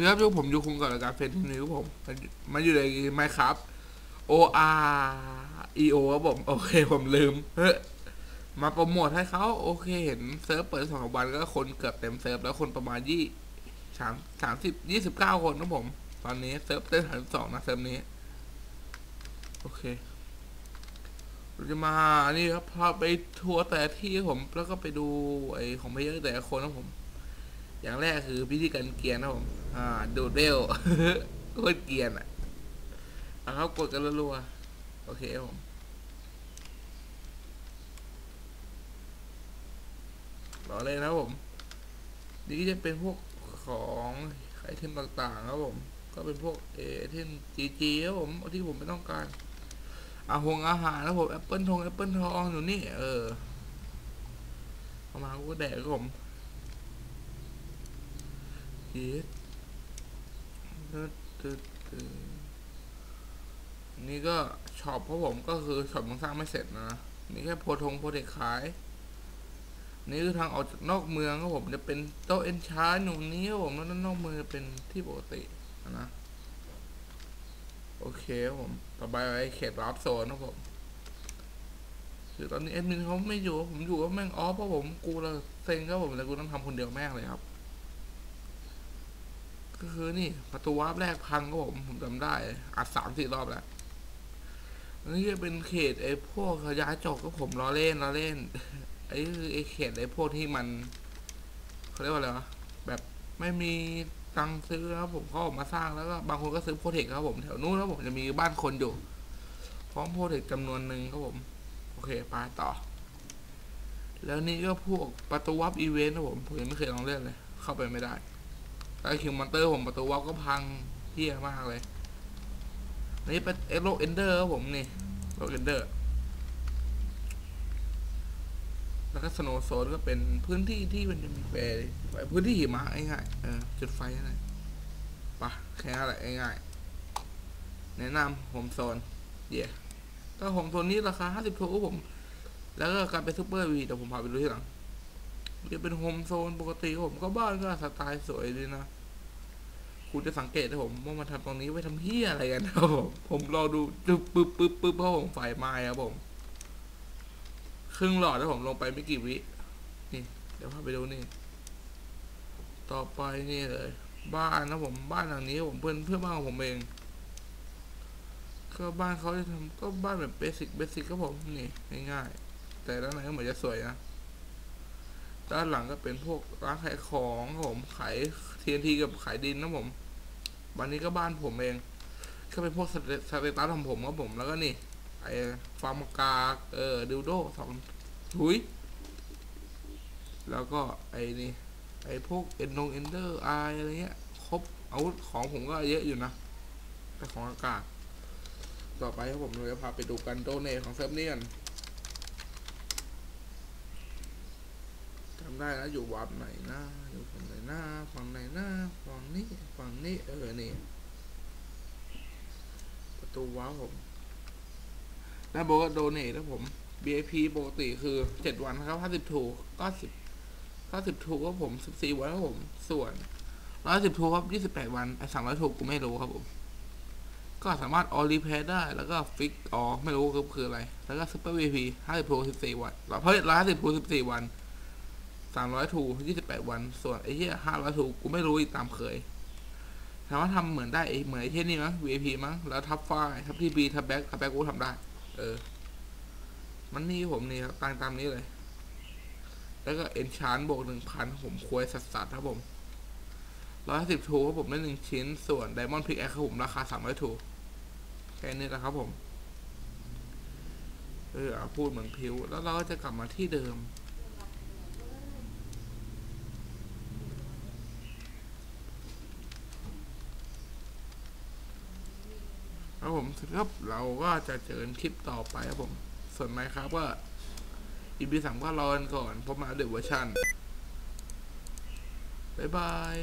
สวัสดีครับอยู่ผมยูคุงกับรายการเฟซนิวผมมันมันอยู่ในไมครับ O R E O ครับผม โอเค ผมลืมเฮ้มาโปรโมทให้เขาโอเค เห็นเซิร์ฟเปิดสองวันก็คนเกือบเต็มเซิร์ฟแล้วคนประมาณยี่สามสามสิบยี่สิบเก้าคนนะผม ตอนนี้เซิร์ฟเต้นสามสองนะเซิร์ฟนี้ โอเคเราจะมาอันนี้ครับพาไปทัวร์แต่ที่ผมแล้วก็ไปดูไอของเพลเยอร์แต่ละคนนะผม อย่างแรกคือพิธีการเกียร์นะผม อ่าดูดเร็วโคตรเกียนอะเอาครับกดกันรัวๆโอเคผมรอเลยนะผม นี่จะเป็นพวกของไอเทมต่างๆครับผม ก็เป็นพวกเอเทมจีจีครับผมที่ผมไม่ต้องการอาหงอาหารนะผมแอปเปิลทองแอปเปิลทองอยู่นี่ เออเอามาก็แดกครับผมยีดตึ๊ดตึ๊ดตึ๊ด นี่ก็ช็อปเพราะผมก็คือช็อปยังสร้างไม่เสร็จนะ นี่แค่โพทงโพเทคขาย นี่คือทางออกจากนอกเมืองครับผมจะเป็นโต๊ะเอ็นชาร์หนูนี้ครับผมแล้วด้านนอกเมืองจะเป็นที่ปกตินะ โอเคครับผม ต่อไปไอ้เขตรับโซนครับผมคือตอนนี้แอดมินเขาไม่อยู่ ผมอยู่ก็แม่งออฟเพราะผมกูเลยเซ็งครับผมแต่กูต้องทำคนเดียวแม่งเลยครับ ก็คือนี่ ประตูวาร์ปแรกพังครับผมผมจำได้ อัดสามสี่รอบแล้วอันนี้จะเป็นเขตไอ้พวกขยายจอกก็ผมล้อเล่นล้อเล่นไอ้คือไอ้เขตไอ้พวกที่มันเขาเรียกว่าอะไรวะแบบไม่มีตังค์ซื้อครับผมเขาออกมาสร้างแล้วก็บางคนก็ซื้อโปรเทคครับผมแถวนู้นครับผมจะมีบ้านคนอยู่พร้อมโปรเทคจำนวนหนึ่งครับผม โอเคไปต่อ แล้วนี่ก็พวกประตูวับอีเวนต์ครับผมผมยังไม่เคยลองเล่นเลย เข้าไปไม่ได้ แล้วคิวมอนเตอร์ผมประตูวับก็พังเที่ยมากเลยนี่เป็นเอโรเอนเดอร์ครับผมนี่โรเอนเดอร์แล้วก็สโนว์โซนก็เป็นพื้นที่ที่มันจะมีเปรพื้นที่หิมะง่ายๆเออจุดไฟอะไรปะแค่นั้นแหละง่ายๆแนะนำโฮมโซนเย่ก็โฮมโซนนี้ราคาห้าสิบทูผม แล้วก็การเป็นซูเปอร์วีแต่ผมพาไปดูที่หลัง จะเป็นโฮมโซนปกติผมก็บ้านก็สไตล์สวยดีนะ คุณจะสังเกตนะผมว่ามันทำตรงนี้ไว้ทำเฮียอะไรกันครับผมผมรอดูปึ๊บปึ๊บปึ๊บปึ๊บเพราะผมไฟไหม้ครับผมครึ่งหลอดแล้วผมลงไปไม่กี่วิ นี่ เดี๋ยวพาไปดูนี่ ต่อไปนี่เลย บ้านนะผมบ้านหลังนี้ผมเพื่อนเพื่อนบ้านของผมเอง ก็บ้านเขาจะทำก็บ้านแบบเบสิกเบสิกก็ผมนี่ง่ายๆแต่ด้านในก็เหมือนจะสวยนะ ด้านหลังก็เป็นพวกร้านขายของผมขายทีนทีกับขายดินนะผม วันนี้ก็บ้านผมเอง ก็เป็นพวกสเตสเตตัสของผมครับผมแล้วก็นี่ไอ้ฟาร์มกาเออดิวโดสองถุย แล้วก็ไอ้นี่ไอ้พวกเอ็นโนเอนเดอร์ไออะไรเงี้ยครบอาวุธของผมก็เยอะอยู่นะแต่ของอากาศ ต่อไปครับผมเราจะพาไปดูกันโดเนทของเซิร์ฟเนียนจำ ได้นะอยู่วัดไหนนะอยู่ฝั่งไหนน้าฝั่งไหนน้าฝั่งนี้ฝั่งนี้เออนี่ประตูว้าวผมแล้วโบกว่าโดเนทนะผม BIP ปกติคือเจ็ดวันครับห้าสิบถูกก็สิบห้าสิบถูกครับผมสิบสี่วันครับผม ส่วนร้อยสิบถูกครับยี่สิบแปดวันไอ้สามร้อยถูกกูไม่รู้ครับผมก็สามารถออรีเพย์ได้แล้วก็ฟิกออไม่รู้คือคืออะไร แล้วก็ซูเปอร์ VIP ห้าสิบถูกสิบสี่วันเพราะร้อยสิบถูกสิบสี่วัน สามร้อยถูยี่สิบแปดวัน ส่วนไอ้เหี้ยห้าร้อยถูกกูไม่รู้อีกตามเคยถามว่าทำเหมือนได้เหมือนไอ้เช่นนี้มั้ง VIP มั้ง แล้วทับไฟล์ทับทีบีทับแบ็คทับแบ็คกูทำได้ เออ มันนี่ผมนี่ครับตั้งตามนี้เลย แล้วก็เอนชานบวกหนึ่งพันผมควยสัสสัสครับผมร้อยสิบทูครับผมได้หนึ่งชิ้น ส่วนไดมอนด์พิกแอคครับผมราคาสามร้อยทูแค่นี้แหละครับผม เออพูดเหมือนพิว แล้วเราก็จะกลับมาที่เดิม ครับผมครับเราก็จะเจอกันคลิปต่อไปครับผม ส่วนไหมครับว่าอีพีสามก็รอกันก่อนพบมาเดี๋ยวเวอร์ชันบ๊ายบาย